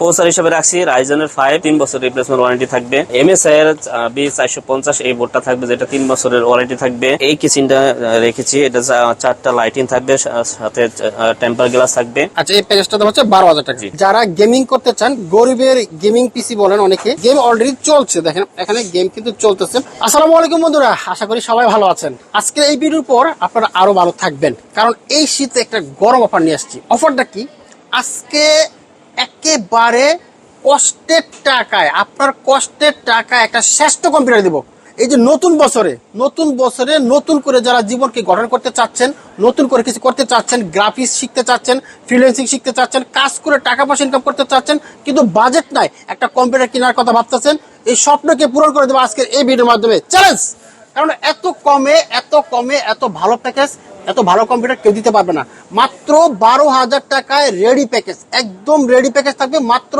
Processor হিসেবে রাখছি রাইজেনের five তিন বছর রিপ্লেসমেন্ট ওয়ারেন্টি থাকবে। এমএসআই এর বি চারশো পঞ্চাশ এই বোর্ডটা থাকবে যেটা তিন বছরের ওয়ারেন্টি থাকবে। এই কিচেনটা রেখেছি এটা চারটা লাইটিং থাকবে সাথে টেম্পার গ্লাস থাকবে। আচ্ছা এই প্যাকেজটা দাম হচ্ছে বারো হাজার টাকা। যারা গেমিং করতে চান গরিবের গেমিং পিসি বলেন অনেকে গেম অলরেডি চলছে। দেখেন এখানে গেম কিন্তু চলতেছে। আসসালামু আলাইকুম বন্ধুরা আশা করি সবাই ভালো আছেন। আজকে এই ভিডিওর পর আপনারা আরও ভালো থাকবেন। কারণ এই শীতে একটা গরম অফার নিয়ে আসছি। অফারটা কি? আজকে একেবারে কষ্টের টাকায়, আপনার কষ্টের টাকায় একটা শ্রেষ্ঠ কম্পিউটার দিব। এই যে নতুন বছরে নতুন বছরে নতুন করে যারা জীবনকে গঠন করতে চাচ্ছেন, নতুন করে কিছু করতে চাচ্ছেন গ্রাফিক্স শিখতে চাচ্ছেন ফ্রিল্যান্সিং শিখতে চাচ্ছেন, কাজ করে টাকা পয়সা ইনকাম করতে চাচ্ছেন, কিন্তু বাজেট নাই, একটা কম্পিউটার কেনার কথা ভাবতেছেন, এই স্বপ্নকে পূরণ করে দেবো আজকের এই ভিডিওর মাধ্যমে। চ্যালেঞ্জ কারণ এত কমে এত কমে, এত ভালো প্যাকেজ এত ভালো কম্পিউটার কেউ দিতে পারবে না। মাত্র বারো হাজার টাকায় রেডি প্যাকেজ একদম রেডি প্যাকেজ থাকবে মাত্র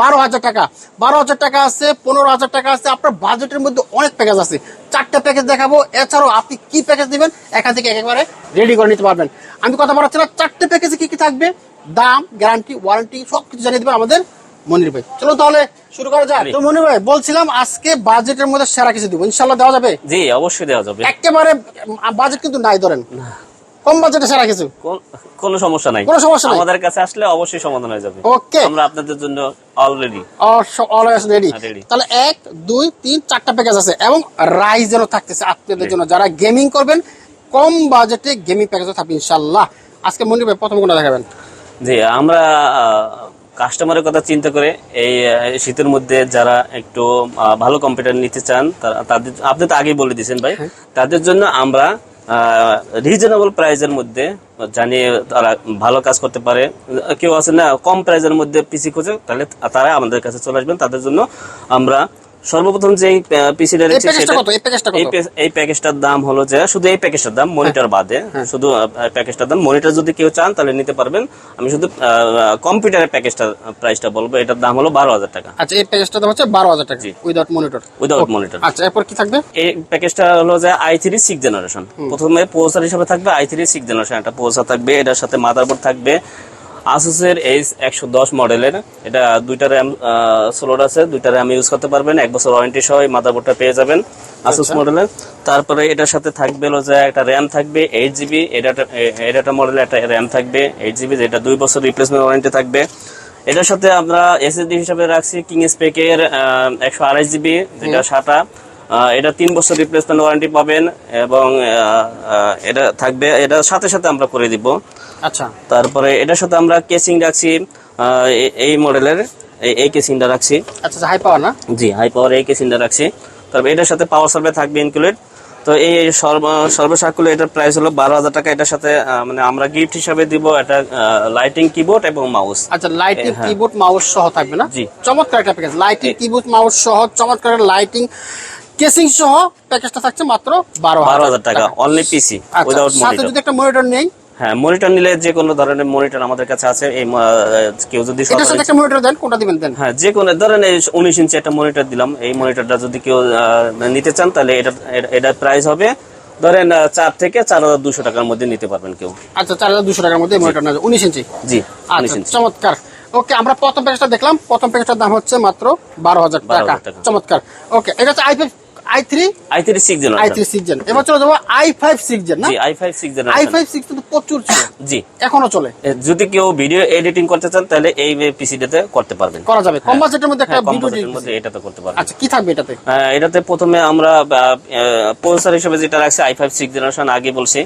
বারো হাজার টাকা। বারো হাজার টাকা আছে পনেরো হাজার টাকা আছে আপনার বাজেটের মধ্যে অনেক প্যাকেজ আছে। চারটা প্যাকেজ দেখাবো এছাড়াও আপনি কি প্যাকেজ নেবেন এখান থেকে একেবারে রেডি করে নিতে পারবেন। আমি কথা বলাচ্ছি না চারটে প্যাকেজে কি কি থাকবে? দাম গ্যারান্টি ওয়ারেন্টি সব কিছু জানিয়ে দেবেন আমাদের মনির ভাই। চলো তাহলে শুরু করা যাক। তো মনির ভাই বলছিলাম আজকে বাজেটের মধ্যে সেরা কিছু দিব ইনশাল্লাহ দেওয়া যাবে? জি অবশ্যই দেওয়া যাবে। একেবারে বাজেট কিন্তু নাই ধরেন। কম বাজেটে সেরা কিছু? কোনো সমস্যা নাই। কোনো সমস্যা নাই। আমাদের কাছে আসলে অবশ্যই সমাধান হয়ে যাবে। ওকে আমরা আপনাদের জন্য অলরেডি অলওয়েজ রেডি হ্যাঁ, তাহলে এক দুই তিন চারটা প্যাকেজ আছে এবং রাইজেনও থাকতেছে আপনাদের জন্য। যারা গেমিং করবেন কম বাজেটে গেমিং প্যাকেজও থাকবে ইনশাল্লাহ আজকে মনির ভাই প্রথম কোনটা দেখাবেন? জি আমরা কাস্টমারের কথা চিন্তা করে এই শীতের মধ্যে যারা একটু ভালো কম্পিউটার নিতে চান তাদের আপনি তো আগেই বলে দিয়েছেন ভাই। তাদের জন্য আমরা রিজনেবল প্রাইজের মধ্যে জানিয়ে তারা ভালো কাজ করতে পারে। কেউ আছে না, কম প্রাইজের মধ্যে পিসি খোঁজে, তাহলে তারা আমাদের কাছে চলে আসবেন। তাদের জন্য আমরা সর্বপ্রথম যে পিসিটা কত? এই প্যাকেজটা কত? এই প্যাকেজটার দাম হলো যে শুধু এই প্যাকেজটার দাম মনিটর বাদে। শুধু আহ, প্যাকেজটার দাম। মনিটর যদি কেউ চান তাহলে নিতে পারবেন। আমি শুধু কম্পিউটারের প্যাকেজটার প্রাইসটা বলব। এটার দাম হলো বারো হাজার টাকা। আচ্ছা এই প্যাকেজটার দাম হচ্ছে বারো হাজার টাকা। উইদাউট মনিটর উইদাউট মনিটর আচ্ছা এরপর কি থাকবে? এই প্যাকেজটা হলো যে আই থ্রি সিক্স জেনারেশন প্রথমে প্রসেসর হিসেবে থাকবে আই থ্রি সিক্স জেনারেশন একটা প্রসেসর থাকবে এটার সাথে মাদারবোর্ড থাকবে। আসুসের এইচ একশো দশ মডেলের। এটা দুইটা র্যাম স্লোট আছে দুইটা র্যাম ইউজ করতে পারবেন এক বছর ওয়ারেন্টি সহ এই মাদারবোর্ডটা পেয়ে যাবেন আসুস মডেলের তারপরে এটার সাথে থাকবে হলো যে একটা র্যাম থাকবে এইট জিবি এটা এটা মডেলের একটা র্যাম থাকবে এইট জিবি যেটা দুই বছর রিপ্লেসমেন্ট ওয়ারেন্টি থাকবে। এটার সাথে আমরা এসএসডি হিসাবে রাখছি কিং স্পেকের একশো আড়াইশ জিবি যেটা সাটা এটা তিন বছর রিপ্লেসমেন্ট ওয়ারেন্টি পাবেন এবং এটা থাকবে এটার সাথে সাথে আমরা করে দিব। আচ্ছা। তারপরে এটার সাথে আমরা কেসিং রাখছি এই মডেলের এই- কেসিংটা রাখছি। আচ্ছা হাই পাওয়ার না? জি হাই পাওয়ার এই কেসিংটা রাখছি। তারপর এটার সাথে পাওয়ার সার্ভে থাকবে ইনক্লুডেড তো এই সর্ব সর্বসাকুল্য এটার প্রাইস হলো বারো হাজার টাকা। এটার সাথে মানে আমরা গিফট হিসাবে দিব এটা লাইটিং কিবোর্ড এবং মাউস আচ্ছা লাইটিং। কিবোর্ড মাউস সহ থাকবে না? জি। চমৎকার একটা প্যাকেজ লাইটিং কিবোর্ড মাউস সহ চমৎকার লাইটিং কেসিং সহ প্যাকেজটা থাকছে মাত্র বারো হাজার টাকা অনলি পিসি আচ্ছা উইদাউট সাথে যদি একটা মনিটর নেই? হ্যাঁ মনিটর নিলে যে কোনো ধরনের মনিটর আমাদের কাছে আছে এই কেউ যদি এটার সাথে একটা মনিটর দেন কোনটা দিবেন দেন? হ্যাঁ যে কোনো ধরেন এই উনিশ ইঞ্চি একটা মনিটর দিলাম এই মনিটরটা যদি কেউ নিতে চান তাহলে এটা এটা- এটার প্রাইস হবে ধরেন চার থেকে চার হাজার দুশো টাকার মধ্যে নিতে পারবেন কেউ। আচ্ছা চার হাজার দুশো টাকার মধ্যে মনিটর নেবে উনিশ ইঞ্চি জি আচ্ছা ইঞ্চি চমৎকার। ওকে আমরা প্রথম প্যাকেজটা দেখলাম প্রথম প্যাকেজটার দাম হচ্ছে মাত্র বারো হাজার টাকা। চমৎকার। ওকে এটা হচ্ছে I five I three? I three six I three six gen এবার চলে যাব আই ফাইভ সিক্স জেন না? I five six I five six কিন্তু প্রচুর ছিল। জি। এখনও চলে। যদি কেউ ভিডিও এডিটিং করতে চান তাহলে এই পিসিটাতে করতে পারবেন। করা যাবে। কম বাজেটের মধ্যে একটা হ্যাঁ, ভিডিও বাজেটের মধ্যে এটাতে করতে পারবেন। আচ্ছা কি থাকবে এটাতে? এটাতে প্রথমে আমরা প্রসেসর হিসেবে যেটা রাখছি আই ফাইভ সিক্স জেনারেশন আগে বলছি।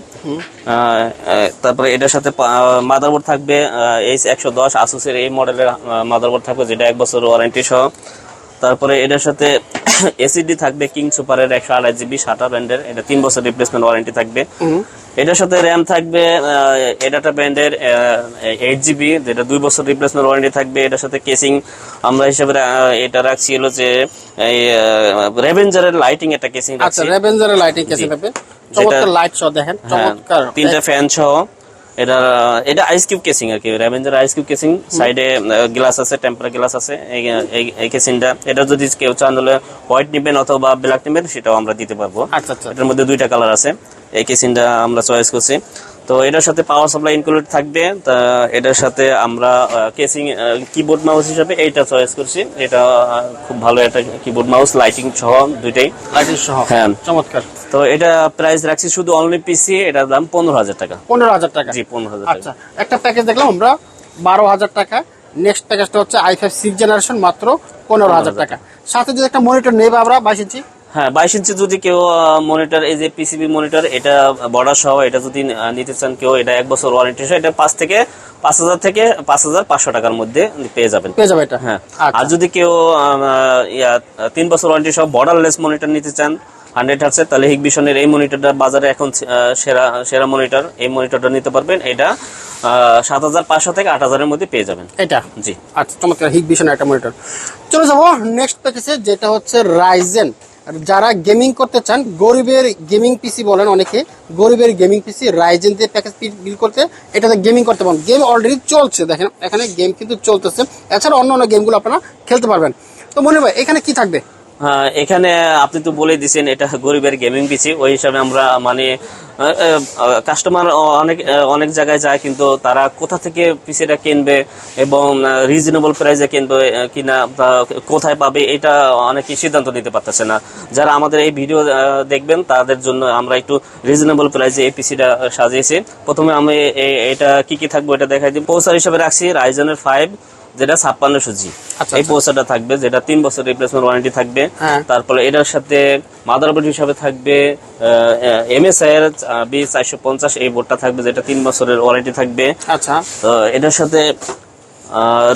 তারপরে এটার সাথে মাদারবোর্ড থাকবে এইচ একশো দশ আসুসের এই মডেলের মাদারবোর্ড থাকবে যেটা এক বছর ওয়ারেন্টি সহ। তারপরে এটার সাথে এসিডি থাকবে কিং সুপারের একশো আড়াই জিবি সাটা ব্র্যান্ডের। এটা তিন বছর রিপ্লেসমেন্ট ওয়ারেন্টি থাকবে। এটার সাথে র্যাম থাকবে এডাটা ব্র্যান্ডের এইট জিবি যেটা দুই বছর রিপ্লেসমেন্ট ওয়ারেন্টি থাকবে। এটার সাথে কেসিং আমরা হিসেবে এটা রাখছি হলো যে রেভেঞ্জারের লাইটিং একটা কেসিং আচ্ছা রেভেঞ্জারের লাইটিং কেসে থাকবে। চমৎকার লাইট সহ দেখেন হ্যাঁ, চমৎকার। তিনটা ফ্যান সহ। এটা এটা আইস কিউব কেসিং আর কি র্যাভেঞ্জার আইস কিউব কেসিং সাইডে গ্লাস আছে টেম্পার গ্লাস আছে এই কেসিংটা এটা যদি কেউ চান হলে হোয়াইট নেবেন অথবা ব্ল্যাক নেবেন সেটাও আমরা দিতে পারব। আচ্ছা আচ্ছা। এটার মধ্যে দুইটা কালার আছে। এই কেসিংটা আমরা চয়েস করছি। তো এটার সাথে পাওয়ার সাপ্লাই ইনক্লুড থাকবে। তা এটার সাথে আমরা কেসিং কিবোর্ড মাউস হিসাবে এইটা চয়েস করছি। এটা খুব ভালো একটা কিবোর্ড মাউস লাইটিং সহ দুইটাই। লাইটিং সহ। হ্যাঁ। চমৎকার। তো এটা প্রাইস রাখছি শুধু অনলি পিসি এটার দাম পনেরো হাজার টাকা। পনেরো হাজার টাকা। জি পনেরো হাজার আচ্ছা একটা প্যাকেজ দেখলাম আমরা বারো হাজার টাকা। নেক্সট প্যাকেজটা হচ্ছে আই ফাইভ সিক্স জেনারেশন মাত্র পনেরো হাজার টাকা। সাথে যদি একটা মনিটর নেবে আমরা বাইশ ইঞ্চি হ্যাঁ বাইশ ইঞ্চি যদি কেউ মনিটর এই যে পিসিবি মনিটর এটা বর্ডার সহ এটা যদি নিতে চান কেউ এটা এক বছর ওয়ারেন্টি সহ এটা পাঁচ থেকে পাঁচ হাজার থেকে পাঁচ হাজার পাঁচশো টাকার মধ্যে পেয়ে যাবেন। পেয়ে যাবে এটা? হ্যাঁ। আচ্ছা। আর যদি কেউ ইয়া, তিন বছর ওয়ারেন্টি সহ বর্ডারলেস মনিটর নিতে চান হান্ড্রেড হার্টসের তাহলে হিগবিশনের এই মনিটরটা বাজারে এখন সেরা সেরা মনিটর এই মনিটরটা নিতে পারবেন। এটা সাত হাজার পাঁচশো থেকে আট হাজারের মধ্যে পেয়ে যাবেন। এটা? জি। আচ্ছা চমৎকার হিগ ভিশন একটা মনিটর চলে যাব নেক্সট প্যাকেজে যেটা হচ্ছে রাইজেন যারা গেমিং করতে চান, গরিবের গেমিং পিসি বলেন অনেকে, গরিবের গেমিং পিসি রাইজেন দিয়ে প্যাকেজ বিল করতে, এটাতে গেমিং করতে পারেন। গেম অলরেডি চলছে, দেখেন, এখানে গেম কিন্তু চলতেছে। এছাড়া অন্য অন্য গেমগুলো আপনারা খেলতে পারবেন। তো মনে হয় এখানে কি থাকবে? এখানে আপনি তো বলে দিছেন, এটা গরিবের গেমিং পিসি ওই হিসাবে আমরা মানে কাস্টমার অনেক অনেক জায়গায় যায়, কিন্তু তারা কোথা থেকে পিসিটা কিনবে এবং রিজনেবল প্রাইসে কিনবে কিনা কোথায় পাবে, এটা অনেকে সিদ্ধান্ত নিতে পারতেছে না। যারা আমাদের এই ভিডিও দেখবেন, তাদের জন্য আমরা একটু রিজনেবল প্রাইসে এই পিসিটা সাজিয়েছি। প্রথমে আমি এটা কি কি থাকব এটা দেখাই দিই। পৌঁছার হিসাবে রাখছি রাইজনের ফাইভ যেটা ছাপ্পান্নশো জি আচ্ছা, এই পৌসাটা থাকবে যেটা তিন বছর রিপ্লেসমেন্ট ওয়ারেন্টি থাকবে। হ্যাঁ। তারপরে এটার সাথে মাদারবোর্ড হিসাবে থাকবে এমএসআই এর বি চারশো পঞ্চাশ এই বোর্ডটা থাকবে যেটা তিন বছরের ওয়ারেন্টি থাকবে। আচ্ছা। তো এটার সাথে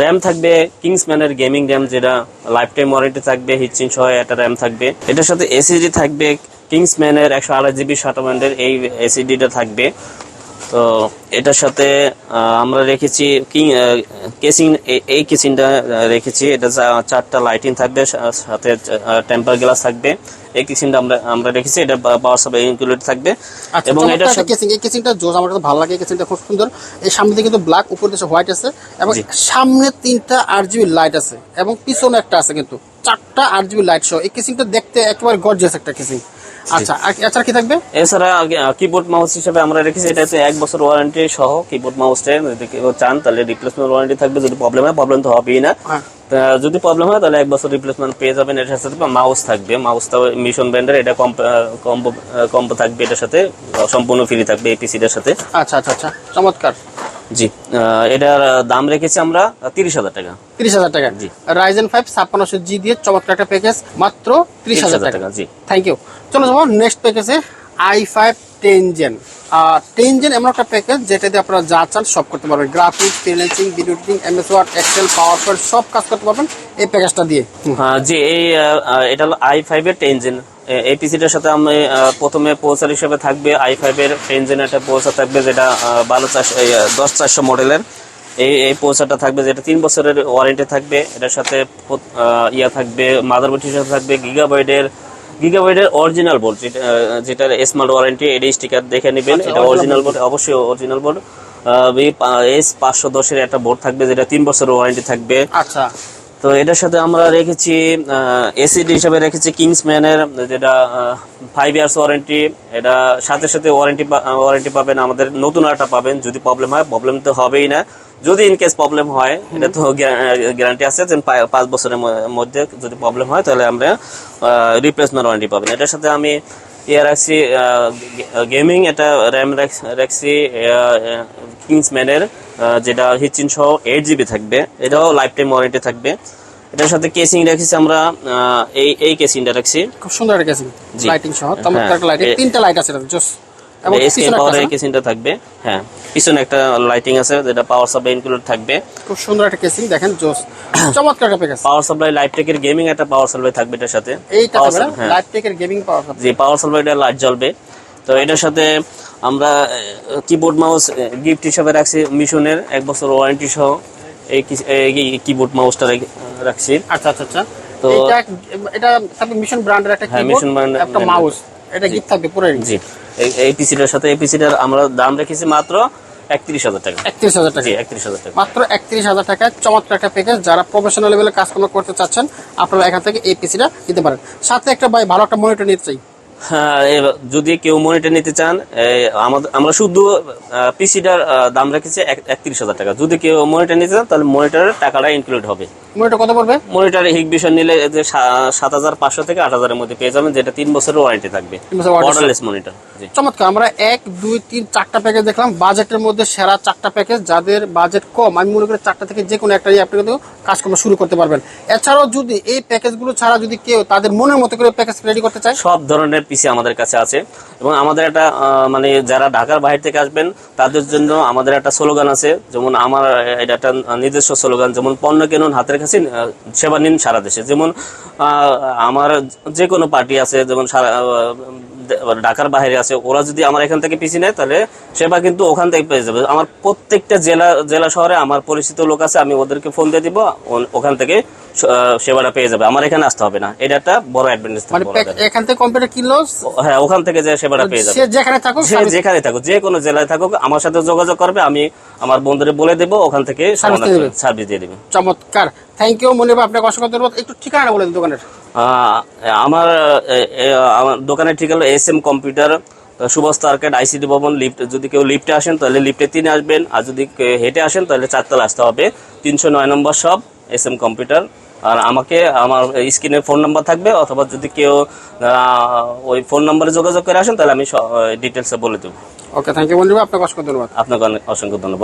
র্যাম থাকবে কিংসম্যানের গেমিং র্যাম যেটা লাইফ টাইম ওয়ারেন্টি থাকবে হিচিং সহ একটা র্যাম থাকবে। এটার সাথে এসিডি থাকবে কিংসম্যানের একশো আড়াই জিবি ব্যান্ডের এই এসিডিটা থাকবে। তো এটার সাথে আমরা রেখেছি কিং কেসিং এই কেসিংটা রেখেছি। এটা চারটা লাইটিং থাকবে সাথে টেম্পার গ্লাস থাকবে। এই কেসিংটা আমরা আমরা রেখেছি এটা পাওয়ার সাপ্লাই ইনক্লুড থাকবে। আচ্ছা এবং সাথে কেসিং। এই কেসিংটা জোস আমার কাছে ভালো লাগে। কেসিংটা খুব সুন্দর। এই সামনে কিন্তু ব্ল্যাক উপর দিকে হোয়াইট আছে। এবং সামনে তিনটা আট জিবি লাইট আছে। এবং পিছনে একটা আছে কিন্তু। চারটা আট জিবি লাইট সহ এই কেসিংটা দেখতে একেবারে গর্জিয়াস একটা কেসিং। আচ্ছা এছাড়া কি থাকবে? এছাড়া কিবোর্ড মাউস হিসেবে আমরা রেখেছি এটা হচ্ছে এক বছর ওয়ারেন্টি সহ কিবোর্ড মাউসটা যদি কেউ চান তাহলে রিপ্লেসমেন্ট ওয়ারেন্টি থাকবে যদি প্রবলেম হয় প্রবলেম তো হবেই না। হ্যাঁ। যদি প্রবলেম হয় তাহলে এক বছর রিপ্লেসমেন্ট পেয়ে যাবেন এটার সাথে মাউস থাকবে। মাউসটা মিশন ব্র্যান্ডের এটা কম্বো কম্বো থাকবে এটার সাথে সম্পূর্ণ ফ্রি থাকবে এই পিসিটার সাথে। আচ্ছা আচ্ছা আচ্ছা চমৎকার। জি। এটার দাম রেখেছি আমরা তিরিশ হাজার টাকা। তিরিশ হাজার টাকা। জি। রাইজেন ফাইভ ছাপ্পান্নশো জি দিয়ে চমৎকার একটা প্যাকেজ মাত্র ত্রিশ হাজার টাকা। জি। থ্যাংক ইউ চলো যাব নেক্সট প্যাকেজে I five ten gen ten gen এমন একটা প্যাকেজ যেটাতে আপনারা যা চান সব করতে পারবেন। Graphics freelancing video editing MS Word Excel PowerPoint সব কাজ করতে পারবেন এই প্যাকেজটা দিয়ে। হ্যাঁ, জি এই এটা হলো আই ফাইভ এর টেনজেন এই পিসিটার সাথে আমি প্রথমে পোসার হিসেবে থাকবে আই ফাইভ এর টেনজেন একটা থাকবে যেটা বারো চারশো দশ চারশো মডেলের। এই এই পোসারটা থাকবে যেটা তিন বছরের ওয়ারেন্টি থাকবে এটার সাথে ইয়া থাকবে মাদারবোর্ড হিসেবে থাকবে গিগাবাইডের গিগাবাইডের অরিজিনাল বোর্ড যেটা যেটার স্মার্ট ওয়ারেন্টি এডি স্টিকার দেখে নেবেন আচ্ছা, এটা অরিজিনাল বোর্ড অবশ্যই অরিজিনাল বোর্ড এস পাঁচশো দশের একটা বোর্ড থাকবে যেটা তিন বছরের ওয়ারেন্টি থাকবে। আচ্ছা। তো এটার সাথে আমরা রেখেছি এসিডি হিসাবে রেখেছি কিংসম্যানের যেটা ফাইভ ইয়ার্স ওয়ারেন্টি এটা সাথে সাথে ওয়ারেন্টি ওয়ারেন্টি পাবেন আমাদের নতুন একটা পাবেন যদি প্রবলেম হয় প্রবলেম তো হবেই না। যদি ইন কেস প্রবলেম হয় এটা তো গ্যারান্টি আছে যে পাঁচ বছরের মধ্যে যদি প্রবলেম হয় তাহলে আমরা রিপ্লেসমেন্ট ওয়ারেন্টি পাবেন। এটার সাথে আমি ইয়ে রাখছি গেমিং এটা র্যাম রাখছি কিংসম্যানের যেটা হিচিন সহ এইট জিবি থাকবে। এটাও লাইফ টাইম ওয়ারেন্টি থাকবে। এটার সাথে কেসিং রাখছি আমরা এই এই কেসিংটা রাখছি খুব সুন্দর একটা কেসিং। লাইটিং সহ চমৎকার লাইটিং হ্যাঁ, তিনটা লাইট আছে জোস এবং এসকে? কেসিংটা থাকবে হ্যাঁ। পিছনে একটা লাইটিং আছে যেটা পাওয়ার সাপ্লাই ইনক্লুড থাকবে। খুব সুন্দর একটা কেসিং দেখেন জোস। চমৎকার একটা প্যাকেজ পাওয়ার সাপ্লাই লাইফ টেকের গেমিং একটা পাওয়ার সাপ্লাই থাকবে এটার সাথে। এইটা Power থাকবে না sup- হ্যাঁ লাইট টেকের গেমিং পাওয়ার যে পাওয়ার সাপ্লাইটা লাইট জ্বলবে। তো এটার সাথে আমরা কিবোর্ড মাউস গিফট হিসাবে রাখছি মিশনের এক বছর ওয়ারেন্টি সহ এই কিবোর্ড মাউসটা রাখছি। আচ্ছা আচ্ছা আচ্ছা। তো- এটা এটা মিশন ব্র্যান্ডের একটা হ্যাঁ, কিবোর্ড একটা মাউস এটা গিফট থাকবে পুরো জি। এই- পিসিটার সাথে এই পিসিটার আমরা দাম রেখেছি মাত্র একত্রিশ হাজার টাকা। একত্রিশ হাজার টাকা। একত্রিশ হাজার টাকা। মাত্র একত্রিশ হাজার টাকায় চমৎকার একটা প্যাকেজ যারা প্রফেশনাল লেভেলে কাজকর্ম করতে চাচ্ছেন আপনারা এখান থেকে এই পিসিটা দিতে পারেন। সাথে একটা ভাই ভালো একটা মনিটর নিতে চাই। যদি কেউ মনিটর নিতে চান আমরা শুধু পিসিটার দাম রেখেছি একত্রিশ হাজার টাকা। যদি কেউ মনিটর নিতে চান তাহলে মনিটরের টাকাটা ইনক্লুড হবে। মনিটর কত পড়বে? মনিটর হিগ ভিশন নিলে যে সাত হাজার পাঁচশো থেকে আট হাজারের মধ্যে পেয়ে যাবেন যেটা তিন বছরের ওয়ারেন্টি থাকবে। বর্ডারলেস মনিটর চমৎকার আমরা এক দুই তিন চারটা প্যাকেজ দেখলাম। বাজেটের মধ্যে সেরা চারটা প্যাকেজ যাদের বাজেট কম আমি মনে করি চারটা থেকে যে কোনো একটা আপনি কিন্তু কাজকর্ম শুরু করতে পারবেন। এছাড়াও যদি এই প্যাকেজগুলো ছাড়া যদি কেউ তাদের মনের মতো করে প্যাকেজ রেডি করতে চায় সব ধরনের পিসি আমাদের কাছে আছে। এবং আমাদের একটা মানে যারা ঢাকার বাইরে থেকে আসবেন, তাদের জন্য আমাদের একটা স্লোগান আছে। যেমন আমার এটা একটা নিজস্ব স্লোগান, যেমন পণ্য কিনুন হাতের কাছে সেবা নিন সারা দেশে। যেমন আমার যে কোনো পার্টি আছে যেমন ঢাকার বাইরে আছে ওরা যদি আমার এখান থেকে পিসি নেয় তাহলে সেবা কিন্তু ওখান থেকে পেয়ে যাবে। আমার প্রত্যেকটা জেলা জেলা শহরে আমার পরিচিত লোক আছে আমি ওদেরকে ফোন দিয়ে দিব ওখান থেকে সেবাটা পেয়ে যাবে। আমার এখানে আসতে হবে না। এটা একটা বড় অ্যাডভান্টেজ মানে থাকবে এখান থেকে কম্পিউটার কিনলো হ্যাঁ ওখান থেকে যে সেবাটা পেয়ে যাবে। যেখানে থাকুক সে যেখানে থাকুক যে কোনো জেলায় থাকুক আমার সাথে যোগাযোগ করবে আমি আমার বন্ধুদের বলে দেবো ওখান থেকে। সার্ভিস দিয়ে দিবে। চমৎকার। থ্যাংক ইউ মনে আপনাকে অসংখ্য ধন্যবাদ। একটু ঠিকানা বলে দিন দোকানের। আমার আমার দোকানের ঠিক হলো S M computer Subhash arcade ICD Bhaban lift যদি কেউ লিফটে আসেন তাহলে লিফটে তিনে আসবেন আর যদি হেঁটে আসেন তাহলে চারতলা আসতে হবে। তিনশো নয় নম্বর সব এস এম কম্পিউটার। আর আমাকে আমার স্ক্রিনে ফোন নাম্বার থাকবে অথবা যদি কেউ ওই ফোন নাম্বারে যোগাযোগ করে আসেন তাহলে আমি ডিটেলসে বলে দেবো। ওকে থ্যাংক ইউ ভাই আপনাকে অসংখ্য ধন্যবাদ। আপনাকে অনেক অসংখ্য ধন্যবাদ।